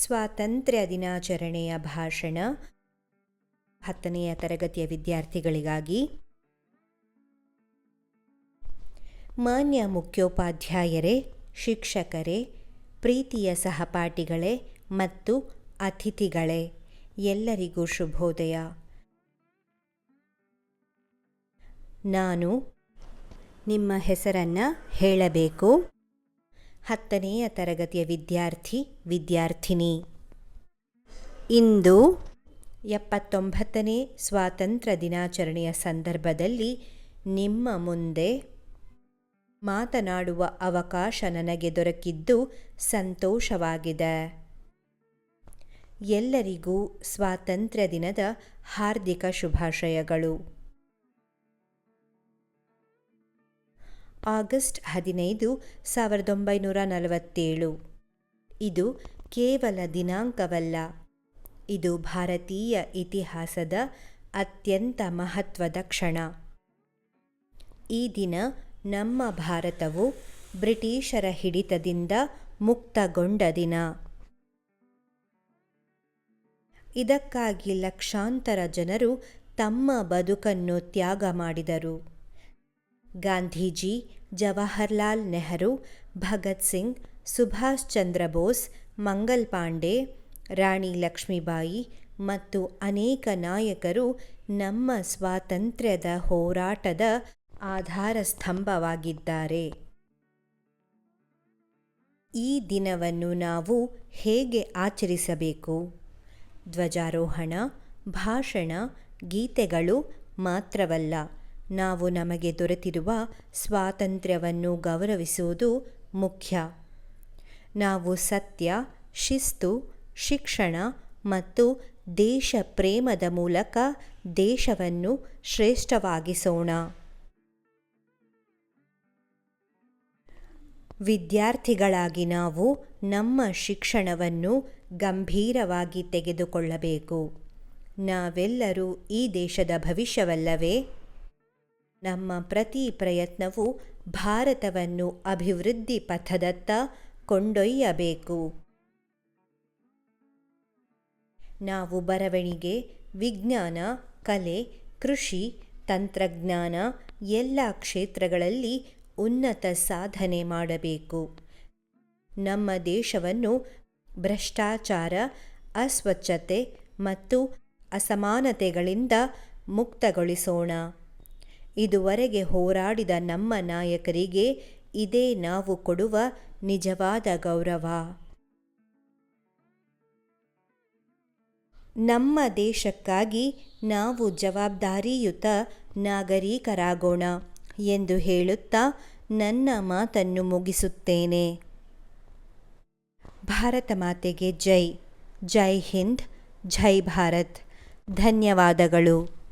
ಸ್ವಾತಂತ್ರ್ಯ ದಿನಾಚರಣೆಯ ಭಾಷಣ. ಹತ್ತನೆಯ ತರಗತಿಯ ವಿದ್ಯಾರ್ಥಿಗಳಿಗಾಗಿ ಮಾನ್ಯ ಮುಖ್ಯೋಪಾಧ್ಯಾಯರೇ, ಶಿಕ್ಷಕರೇ, ಪ್ರೀತಿಯ ಸಹಪಾಠಿಗಳೇ ಮತ್ತು ಅತಿಥಿಗಳೇ, ಎಲ್ಲರಿಗೂ ಶುಭೋದಯ. ನಾನು ನಿಮ್ಮ ಹೆಸರನ್ನು ಹೇಳಬೇಕು. ಹತ್ತನೆಯ ತರಗತಿಯ ವಿದ್ಯಾರ್ಥಿ, ವಿದ್ಯಾರ್ಥಿನಿ. ಇಂದು ಎಪ್ಪತ್ತೊಂಬತ್ತನೇ ಸ್ವಾತಂತ್ರ್ಯ ದಿನಾಚರಣೆಯ ಸಂದರ್ಭದಲ್ಲಿ ನಿಮ್ಮ ಮುಂದೆ ಮಾತನಾಡುವ ಅವಕಾಶ ನನಗೆ ದೊರಕಿದ್ದು ಸಂತೋಷವಾಗಿದೆ. ಎಲ್ಲರಿಗೂ ಸ್ವಾತಂತ್ರ್ಯ ದಿನದ ಹಾರ್ದಿಕ ಶುಭಾಶಯಗಳು. ಆಗಸ್ಟ್ ಹದಿನೈದು, ಸಾವಿರದ ಒಂಬೈನೂರ ನಲವತ್ತೇಳು. ಇದು ಕೇವಲ ದಿನಾಂಕವಲ್ಲ. ಇದು ಭಾರತೀಯ ಇತಿಹಾಸದ ಅತ್ಯಂತ ಮಹತ್ವದ ಕ್ಷಣ. ಈ ದಿನ ನಮ್ಮ ಭಾರತವು ಬ್ರಿಟಿಷರ ಹಿಡಿತದಿಂದ ಮುಕ್ತಗೊಂಡ ದಿನ. ಇದಕ್ಕಾಗಿ ಲಕ್ಷಾಂತರ ಜನರು ತಮ್ಮ ಬದುಕನ್ನು ತ್ಯಾಗ ಮಾಡಿದರು. ಗಾಂಧೀಜಿ ಜವಾಹರ್ಲಾಲ್ ನೆಹರು, ಭಗತ್ ಸಿಂಗ್, ಸುಭಾಷ್ ಚಂದ್ರ ಬೋಸ್, ಮಂಗಲ್ ಪಾಂಡೆ, ರಾಣಿ ಲಕ್ಷ್ಮೀಬಾಯಿ ಮತ್ತು ಅನೇಕ ನಾಯಕರು ನಮ್ಮ ಸ್ವಾತಂತ್ರ್ಯದ ಹೋರಾಟದ ಆಧಾರ ಸ್ತಂಭವಾಗಿದ್ದಾರೆ ಈ ದಿನವನ್ನು ನಾವು ಹೇಗೆ ಆಚರಿಸಬೇಕು? ಧ್ವಜಾರೋಹಣ, ಭಾಷಣ, ಗೀತೆಗಳು ಮಾತ್ರವಲ್ಲ ನಾವು ನಮಗೆ ದೊರೆತಿರುವ ಸ್ವಾತಂತ್ರ್ಯವನ್ನು ಗೌರವಿಸುವುದು ಮುಖ್ಯ. ನಾವು ಸತ್ಯ, ಶಿಸ್ತು, ಶಿಕ್ಷಣ ಮತ್ತು ದೇಶ ಪ್ರೇಮದ ಮೂಲಕ ದೇಶವನ್ನು ಶ್ರೇಷ್ಠವಾಗಿಸೋಣ. ವಿದ್ಯಾರ್ಥಿಗಳಾಗಿ ನಾವು ನಮ್ಮ ಶಿಕ್ಷಣವನ್ನು ಗಂಭೀರವಾಗಿ ತೆಗೆದುಕೊಳ್ಳಬೇಕು. ನಾವೆಲ್ಲರೂ ಈ ದೇಶದ ಭವಿಷ್ಯವಲ್ಲವೇ? ನಮ್ಮ ಪ್ರತಿ ಪ್ರಯತ್ನವು ಭಾರತವನ್ನು ಅಭಿವೃದ್ಧಿ ಪಥದತ್ತ ಕೊಂಡೊಯ್ಯಬೇಕು. ನಾವು ಬರವಣಿಗೆ, ವಿಜ್ಞಾನ, ಕಲೆ, ಕೃಷಿ, ತಂತ್ರಜ್ಞಾನ ಎಲ್ಲ ಕ್ಷೇತ್ರಗಳಲ್ಲಿ ಉನ್ನತ ಸಾಧನೆ ಮಾಡಬೇಕು. ನಮ್ಮ ದೇಶವನ್ನು ಭ್ರಷ್ಟಾಚಾರ, ಅಸ್ವಚ್ಛತೆ ಮತ್ತು ಅಸಮಾನತೆಗಳಿಂದ ಮುಕ್ತಗೊಳಿಸೋಣ. ಇದುವರೆಗೆ ಹೋರಾಡಿದ ನಮ್ಮ ನಾಯಕರಿಗೆ ಇದೇ ನಾವು ಕೊಡುವ ನಿಜವಾದ ಗೌರವ. ನಮ್ಮ ದೇಶಕ್ಕಾಗಿ ನಾವು ಜವಾಬ್ದಾರಿಯುತ ನಾಗರಿಕರಾಗೋಣ ಎಂದು ಹೇಳುತ್ತಾ ನನ್ನ ಮಾತನ್ನು ಮುಗಿಸುತ್ತೇನೆ. ಭಾರತ ಮಾತೆಗೆ ಜೈ. ಜೈ ಹಿಂದ್, ಜೈ ಭಾರತ್. ಧನ್ಯವಾದಗಳು.